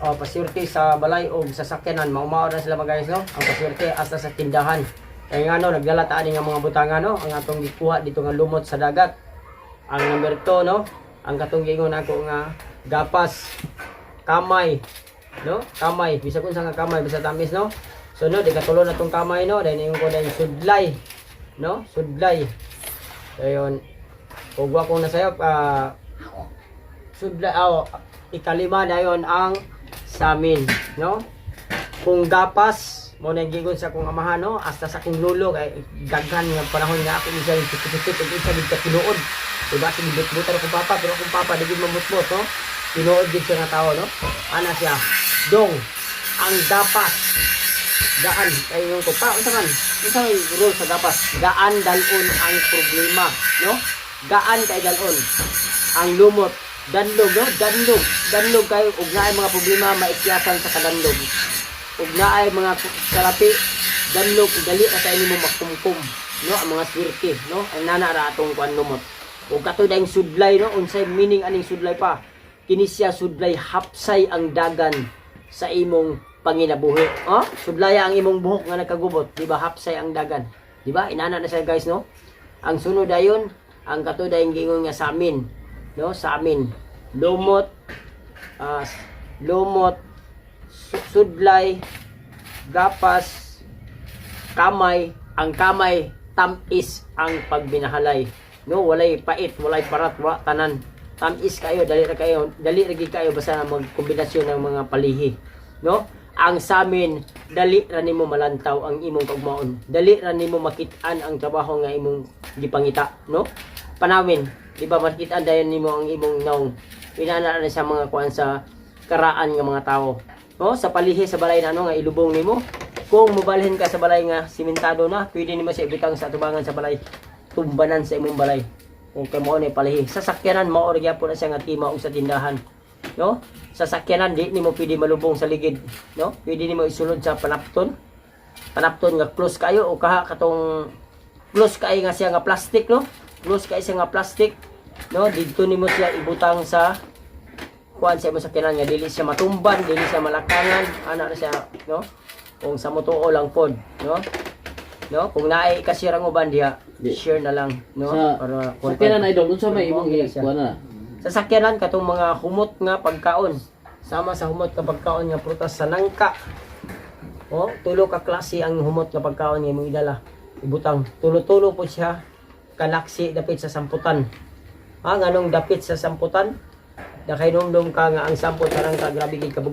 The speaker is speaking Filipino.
o pasyurte sa balay o sa sakyanan. Maumaw na sila mga guys no? Ang pasyurte hasta sa tindahan. Kaya nga no nagdala ta ani mga butanga no? Ang atong gikuha dito nga lumot sa dagat. Ang number 2 no? Ang katong giingon ako nga gapas. Kamay no? Kamay. Bisag unsa nga kamay bisag tamis no? So no di katulo na tong kamay no? Dahil ko dahil sudlay no? Sudlay. So yun. Ug wa ko na sayo ah sudlay oh, ikalima na yon ang samin no kung gapas mo na gigon sa akong amahan no hasta sa akong lulo kay daghan nga panahon nga ako isa yung tipit-tipit ug isa gid ka tinuod diba sa gibut-butan akong papa pero akong papa di gid mamutmot no tinuod gid siya nga tao no ana siya dong ang gapas daan ay yung ko pa unsa man unsa may rule sa gapas daan dalon ang problema no daan kay dalon ang lumot danlog no? Danlog danlog kay ug naay mga problema maikyasan sa kadandog. Ug naay mga kalapi. Danlog dali na kay nimo makumkum no? Ang mga swerte no? Ang nana ra atong kuan lumot ug kato daing sudlay no? Unsay meaning aning sudlay pa? Kini siya sudlay hapsay ang dagan sa imong panginabuhi oh sudlaya ang imong buhok nga nagkagubot di ba? Hapsay ang dagan. Di ba? Inana na siya guys no? Ang sunod dayon ang kato daing gingon nga sa amin no? Sa amin lumot ah, lumot su- sudlay gapas kamay. Ang kamay tamis ang pagbinahalay. No walay pait walay parat wa tanan. Tamis kayo dali ra kayo dali ra kayo basta magkombinasyon ng mga palihi. No ang samin dali ra nimo malantaw ang imong pagmaon dali ra nimo makit-an ang trabaho nga imong gipangita no? Panawin di ba makit-an dayon nimo ang imong naong inana na sa mga kuan sa karaan nga mga tao. No? Sa palihi sa balay na ano nga ilubong nimo. Kung mobalhin ka sa balay nga simentado na pwede nimo siya ibutang sa tubangan sa balay. Tumbanan sa imong balay. Kung kay mo ni palihi. Sa sakyanan mao ra gyapon na siya nga tima og sa tindahan. No? Sa sakyanan di nimo pwede malubong sa ligid. No? Pwede nimo isulod sa panapton. Panapton nga close kayo o kaha katong close kay nga siya nga plastic no? Close kay siya nga plastic no dito nimo siya ibutang sa kuan sa imong sakyanan nga dili siya matumban dili siya malakangan ana na siya no? Kung sa motuo lang pod no? No? Kung naay kasirang uban diha Di. share na lang no? Sa para sa kailan idol unsa may imong ikuha na? sa sakyanan katong mga humot nga pagkaon. Sama sa humot nga pagkaon nga prutas sa nangka. Oh tulo ka klase ang humot nga pagkaon nga imong idala. Ibutang. Tulo-tulo po siya. Kalaksi dapit sa samputan ha nganong dapit sa samputan? Nakainomdom ka nga ang samput sarang ka grabe gid kabug